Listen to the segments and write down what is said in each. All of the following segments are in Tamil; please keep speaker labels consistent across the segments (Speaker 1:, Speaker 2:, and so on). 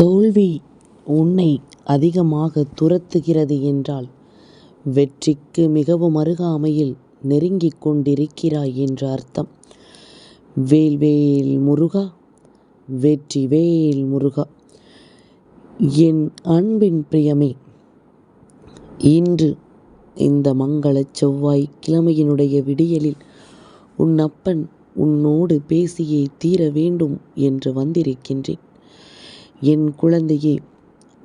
Speaker 1: தோல்வி உன்னை அதிகமாக துரத்துகிறது என்றால் வெற்றிக்கு மிகவும் அருகாமையில் நெருங்கிக் கொண்டிருக்கிறாய் என்று அர்த்தம். வேல்வேல் முருகா வெற்றி வேல் முருகா என் அன்பின் பிரியமே இன்று இந்த மங்களச் செவ்வாய் கிழமையினுடைய விடியலில் உன் அப்பன் உன்னோடு பேசியே தீர வேண்டும் என்று வந்திருக்கின்றேன். என் குழந்தையே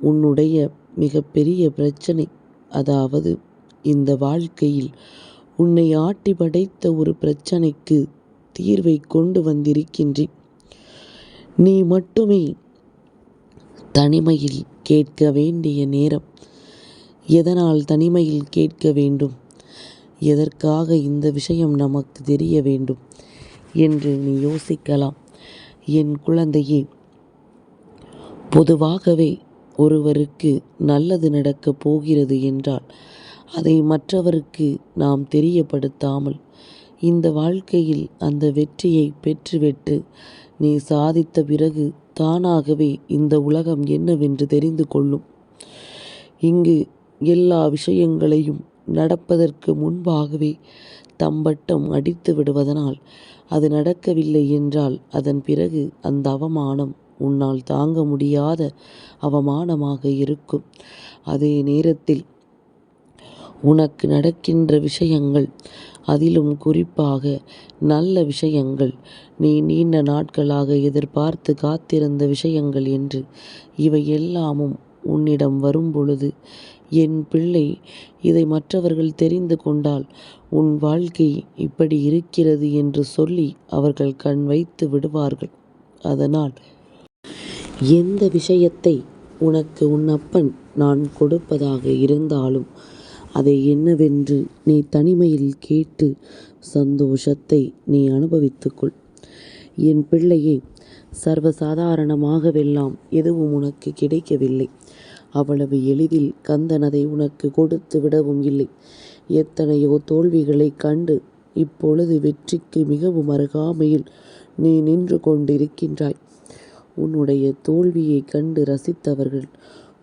Speaker 1: உன்னுடைய மிகப்பெரிய பிரச்சனை அதாவது இந்த வாழ்க்கையில் உன்னை ஆட்டி படைத்த ஒரு பிரச்சனைக்கு தீர்வை கொண்டு வந்திருக்கின்றேன். நீ மட்டுமே தனிமையில் கேட்க வேண்டிய நேரம். எதனால் தனிமையில் கேட்க வேண்டும்? எதற்காக இந்த விஷயம் நமக்கு தெரிய வேண்டும்? என்று நீ யோசிக்கலாம். என் குழந்தையே பொதுவாகவே ஒருவருக்கு நல்லது நடக்கப் போகிறது என்றால் அதை மற்றவருக்கு நாம் தெரியப்படுத்தாமல் இந்த வாழ்க்கையில் அந்த வெற்றியை பெற்றுவிட்டு நீ சாதித்த பிறகு தானாகவே இந்த உலகம் என்னவென்று தெரிந்து கொள்ளும். இங்கு எல்லா விஷயங்களையும் நடப்பதற்கு முன்பாகவே தம்பட்டம் அடித்து விடுவதனால் அது நடக்கவில்லை என்றால் அதன் பிறகு அந்த அவமானம் உன்னால் தாங்க முடியாத அவமானமாக இருக்கும். அதே நேரத்தில் உனக்கு நடக்கின்ற விஷயங்கள் அதிலும் குறிப்பாக நல்ல விஷயங்கள் நீ நீண்ட நாட்களாக எதிர்பார்த்து காத்திருந்த விஷயங்கள் என்று இவை எல்லாமும் உன்னிடம் வரும்பொழுது என் பிள்ளை இதை மற்றவர்கள் தெரிந்து கொண்டால் உன் வாழ்க்கை இப்படி இருக்கிறது என்று சொல்லி அவர்கள் கண் வைத்து விடுவார்கள். அதனால் எந்த விஷயத்தை உனக்கு உன் அப்பன் நான் கொடுப்பதாக இருந்தாலும் அதை என்னவென்று நீ தனிமையில் கேட்டு சந்தோஷத்தை நீ அனுபவித்துக்கொள் என் பிள்ளையே சர்வசாதாரணமாகவெல்லாம் எதுவும் உனக்கு கிடைக்கவில்லை. அவ்வளவு எளிதில் கந்தன் அதை உனக்கு கொடுத்து விடவும் இல்லை. எத்தனையோ தோல்விகளை கண்டு இப்பொழுது வெற்றிக்கு மிகவும் அருகாமையில் நீ நின்று கொண்டிருக்கின்றாய். உன்னுடைய தோல்வியைக் கண்டு ரசித்தவர்கள்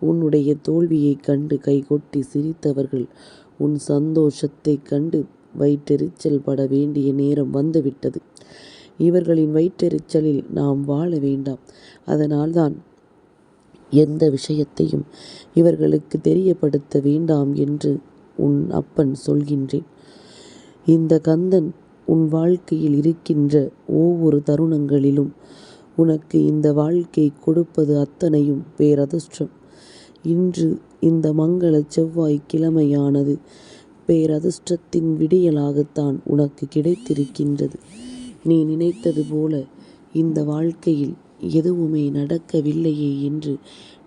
Speaker 1: உன்னுடைய தோல்வியைக் கண்டு கைகொட்டி சிரித்தவர்கள் உன் சந்தோஷத்தைக் கண்டு வயிற்றெரிச்சல் பட வேண்டிய நேரம் வந்துவிட்டது. இவர்களின் வயிற்றெரிச்சலில் நாம் வாழ வேண்டாம். அதனால்தான் எந்த விஷயத்தையும் இவர்களுக்கு தெரியப்படுத்த வேண்டாம் என்று உன் அப்பன் சொல்கின்றேன். இந்த கந்தன் உன் வாழ்க்கையில் இருக்கின்ற ஒவ்வொரு தருணங்களிலும் உனக்கு இந்த வாழ்க்கை கொடுப்பது அத்தனையும் பேரதிர்ஷ்டம். இன்று இந்த மங்களச் செவ்வாய் கிழமையானது பேரதிர்ஷ்டத்தின் விடியலாகத்தான் உனக்கு கிடைத்திருக்கின்றது. நீ நினைத்தது போல இந்த வாழ்க்கையில் எதுவுமே நடக்கவில்லையே என்று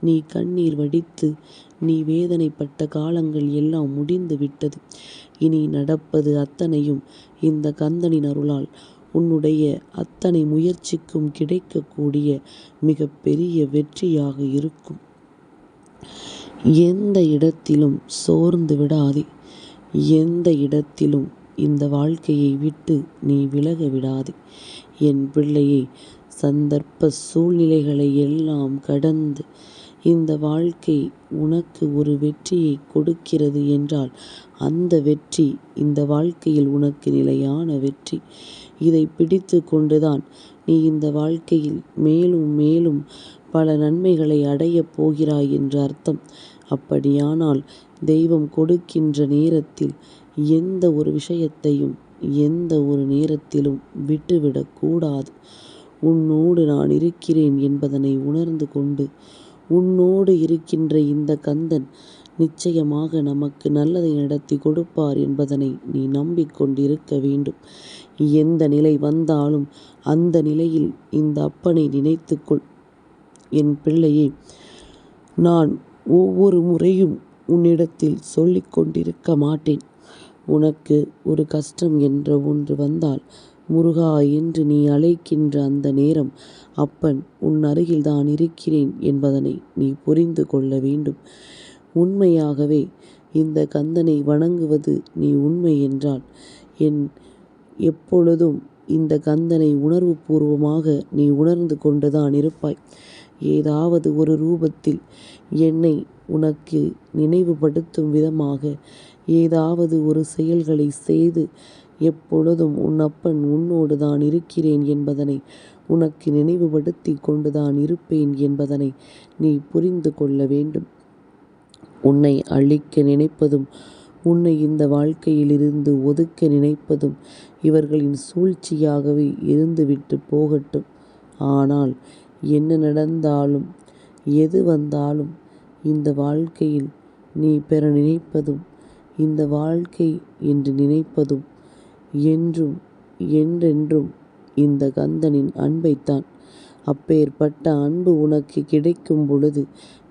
Speaker 1: நீ கண்ணீர் வடித்து நீ வேதனைப்பட்ட காலங்கள் எல்லாம் முடிந்து விட்டது. இனி நடப்பது அத்தனையும் இந்த கந்தனின் அருளால் உன்னுடைய அத்தனை முயற்சிக்கும் கிடைக்கக்கூடிய மிகப்பெரிய வெற்றியாக இருக்கும். எந்த இடத்திலும் சோர்ந்து விடாதே. எந்த இடத்திலும் இந்த வாழ்க்கையை விட்டு நீ விலக விடாதே. என் பிள்ளையை சந்தர்ப்ப சூழ்நிலைகளை எல்லாம் கடந்து இந்த வாழ்க்கை உனக்கு ஒரு வெற்றியைக் கொடுக்கிறது என்றால் அந்த வெற்றி இந்த வாழ்க்கையில் உனக்கு நிலையான வெற்றி. இதை பிடித்து கொண்டுதான் நீ இந்த வாழ்க்கையில் மேலும் மேலும் பல நன்மைகளை அடையப் போகிறாய் என்று அர்த்தம். அப்படியானால் தெய்வம் கொடுக்கின்ற நேரத்தில் எந்த ஒரு விஷயத்தையும் எந்த ஒரு நேரத்திலும் விட்டுவிடக் கூடாது. உன்னோடு நான் இருக்கிறேன் என்பதனை உணர்ந்து கொண்டு உன்னோடு இருக்கின்ற இந்த கந்தன் நிச்சயமாக நமக்கு நல்லதை நடத்தி கொடுப்பார் என்பதனை நீ நம்பிக்கொண்டிருக்க வேண்டும். எந்த நிலை வந்தாலும் அந்த நிலையில் இந்த அப்பனை நினைத்துக்கொள் என் பிள்ளையே நான் ஒவ்வொரு முறையும் உன்னிடத்தில் சொல்லிக் கொண்டிருக்க மாட்டேன். உனக்கு ஒரு கஷ்டம் என்ற ஒன்று வந்தால் முருகா என்று நீ அழைக்கின்ற அந்த நேரம் அப்பன் உன் அருகில் தான் இருக்கிறேன் என்பதனை நீ புரிந்து கொள்ள வேண்டும். உண்மையாகவே இந்த கந்தனை வணங்குவது நீ உண்மை என்றால் என் எப்பொழுதும் இந்த கந்தனை உணர்வு பூர்வமாக நீ உணர்ந்து கொண்டுதான் இருப்பாய். ஏதாவது ஒரு ரூபத்தில் என்னை உனக்கு நினைவுபடுத்தும் விதமாக ஏதாவது ஒரு செயல்களை செய்து எப்பொழுதும் உன் அப்பன் உன்னோடு தான் இருக்கிறேன் என்பதனை உனக்கு நினைவுபடுத்தி கொண்டுதான் இருப்பேன் என்பதனை நீ புரிந்து கொள்ள வேண்டும். உன்னை அழிக்க நினைப்பதும் உன்னை இந்த வாழ்க்கையிலிருந்து ஒதுக்க நினைப்பதும் இவர்களின் சூழ்ச்சியாகவே இருந்துவிட்டு போகட்டும். ஆனால் என்ன நடந்தாலும் எது வந்தாலும் இந்த வாழ்க்கையில் நீ பெற நினைப்பதும் இந்த வாழ்க்கை என்று நினைப்பதும் என்றும் என்றென்றும் இந்த கந்தனின் அன்பைத்தான் அப்பேற்பட்ட அன்பு உனக்கு கிடைக்கும் பொழுது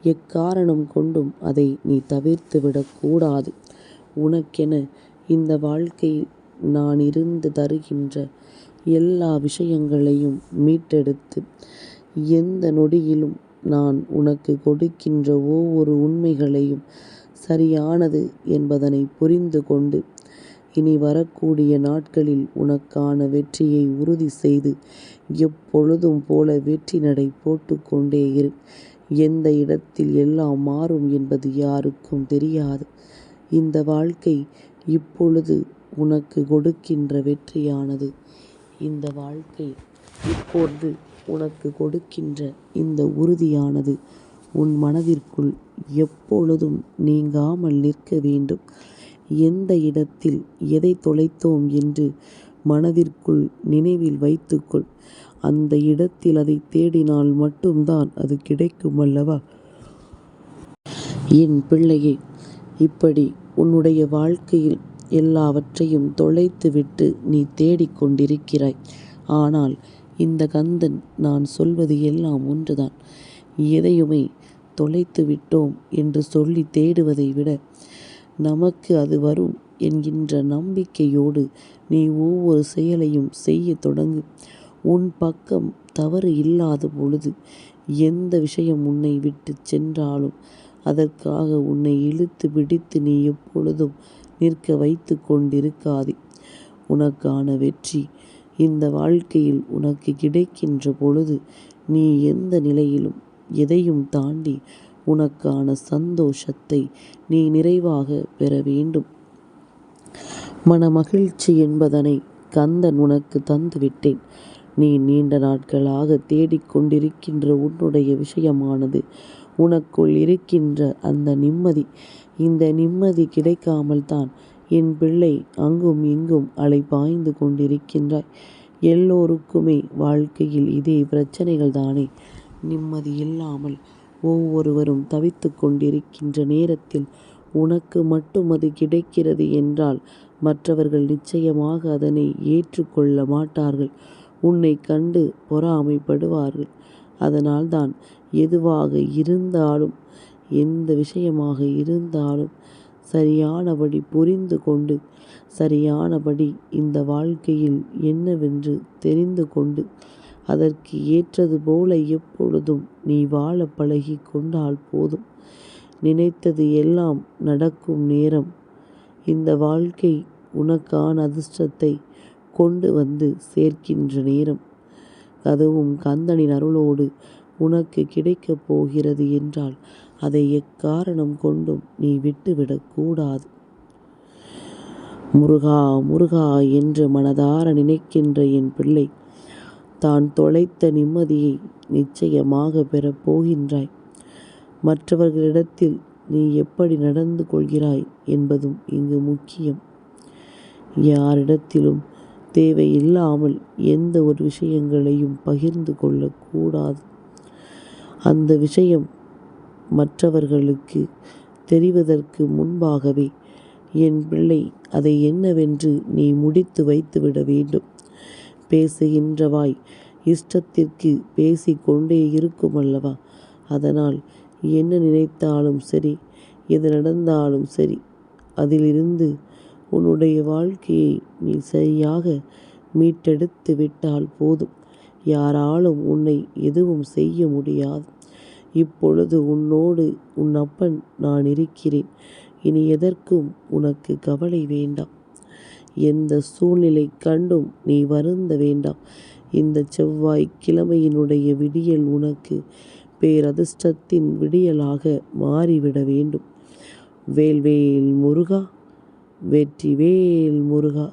Speaker 1: எக்காரணம் கொண்டும் அதை நீ தவிர்த்து விடக்கூடாது உனக்கென இந்த வாழ்க்கையில் நான் இருந்து தருகின்ற எல்லா விஷயங்களையும் மீட்டெடுத்து எந்த நொடியிலும் நான் உனக்கு கொடுக்கின்ற ஒவ்வொரு உண்மைகளையும் சரியானது என்பதனை புரிந்து கொண்டு இனி வரக்கூடிய நாட்களில் உனக்கான வெற்றியை உறுதி செய்து எப்பொழுதும் போல வெற்றி நடை போட்டுக்கொண்டே இரு. எந்த இடத்தில் எல்லாம் மாறும் என்பது யாருக்கும் தெரியாது. இந்த வாழ்க்கை இப்பொழுது உனக்கு கொடுக்கின்ற வெற்றியானது. இந்த வாழ்க்கை இப்பொழுது உனக்கு கொடுக்கின்ற இந்த உறுதியானது. உன் மனதிற்குள் எப்பொழுதும் நீங்காமல் நிற்க வேண்டும். எந்த இடத்தில் எதை தொலைத்தோம் என்று மனதிற்குள் நினைவில் வைத்துக்கொள். அந்த இடத்தில் அதை தேடினால் மட்டும்தான் அது கிடைக்கும் அல்லவா? என் பிள்ளையே இப்படி உன்னுடைய வாழ்க்கையில் எல்லாவற்றையும் தொலைத்துவிட்டு நீ தேடிக்கொண்டிருக்கிறாய் ஆனால் இந்த கந்தன் நான் சொல்வது எல்லாம் ஒன்றுதான். எதையுமே தொலைத்து விட்டோம் என்று சொல்லி தேடுவதை விட நமக்கு அது வரும் என்கின்ற நம்பிக்கையோடு நீ ஒவ்வொரு செயலையும் செய்ய தொடங்கு. உன் பக்கம் தவறு இல்லாத பொழுது எந்த விஷயம் உன்னை விட்டு சென்றாலும் அதற்காக உன்னை இழுத்து பிடித்து நீ எப்பொழுதும் நிற்க வைத்து கொண்டிருக்காதே. உனக்கான வெற்றி இந்த வாழ்க்கையில் உனக்கு கிடைக்கின்ற பொழுது நீ எந்த நிலையிலும் எதையும் தாண்டி உனக்கான சந்தோஷத்தை நீ நிறைவாக பெற வேண்டும். மன மகிழ்ச்சி என்பதனை கந்தன் உனக்கு தந்துவிட்டேன். நீ நீண்ட நாட்களாக தேடிக்கொண்டிருக்கின்ற உன்னுடைய விஷயமானது உனக்குள் இருக்கின்ற அந்த நிம்மதி. இந்த நிம்மதி கிடைக்காமல் தான் என் பிள்ளை அங்கும் இங்கும் அலை பாய்ந்து கொண்டிருக்கின்றாய். எல்லோருக்குமே வாழ்க்கையில் இதே பிரச்சனைகள் தானே நிம்மதி இல்லாமல் ஒவ்வொருவரும் தவித்து கொண்டிருக்கின்ற நேரத்தில் உனக்கு மட்டும் அது கிடைக்கிறது என்றால் மற்றவர்கள் நிச்சயமாக அதனை ஏற்றுக்கொள்ள மாட்டார்கள். உன்னை கண்டு பொறாமைப்படுவார்கள். அதனால்தான் எதுவாக இருந்தாலும் எந்த விஷயமாக இருந்தாலும் சரியானபடி புரிந்து கொண்டு சரியானபடி இந்த வாழ்க்கையில் என்னவென்று தெரிந்து கொண்டு அதற்கு ஏற்றது போல எப்பொழுதும் நீ வாழ பழகி கொண்டால் போதும். நினைத்தது எல்லாம் நடக்கும் நேரம். இந்த வாழ்க்கை உனக்கான அதிர்ஷ்டத்தை கொண்டு வந்து சேர்க்கின்ற நேரம். அதுவும் கந்தனின் அருளோடு உனக்கு கிடைக்கப் போகிறது என்றால் அதை எக்காரணம் கொண்டும் நீ விட்டுவிடக்கூடாது முருகா முருகா என்று மனதார நினைக்கின்ற என் பிள்ளை தான் தொலைத்த நிம்மதியை நிச்சயமாக பெறப் போகின்றாய். மற்றவர்களிடத்தில் நீ எப்படி நடந்து கொள்கிறாய் என்பதும் இங்கு முக்கியம். யாரிடத்திலும் தேவையில்லாமல் எந்த ஒரு விஷயங்களையும் பகிர்ந்து கொள்ளக்கூடாது அந்த விஷயம் மற்றவர்களுக்கு தெரிவதற்கு முன்பாகவே என் பிள்ளை அதை என்னவென்று நீ முடித்து வைத்துவிட வேண்டும். பேசுகின்றவாய். இஷ்டத்திற்கு பேசிக்கொண்டே இருக்கும் அல்லவா அதனால் என்ன நினைத்தாலும் சரி எது நடந்தாலும் சரி அதிலிருந்து உன்னுடைய வாழ்க்கையை நீ சரியாக மீட்டெடுத்து விட்டால் போதும். யாராலும் உன்னை எதுவும் செய்ய முடியாது. இப்பொழுது உன்னோடு உன் அப்பன் நான் இருக்கிறேன். இனி எதற்கும் உனக்கு கவலை வேண்டாம். எந்த சூழ்நிலை கண்டும் நீ வருந்த வேண்டாம். இந்த செவ்வாய் கிழமையினுடைய விடியல் உனக்கு பேரதிர்ஷ்டத்தின் விடியலாக மாறிவிட வேண்டும். வேல்வேல் முருகா வெற்றி வேல் முருகா.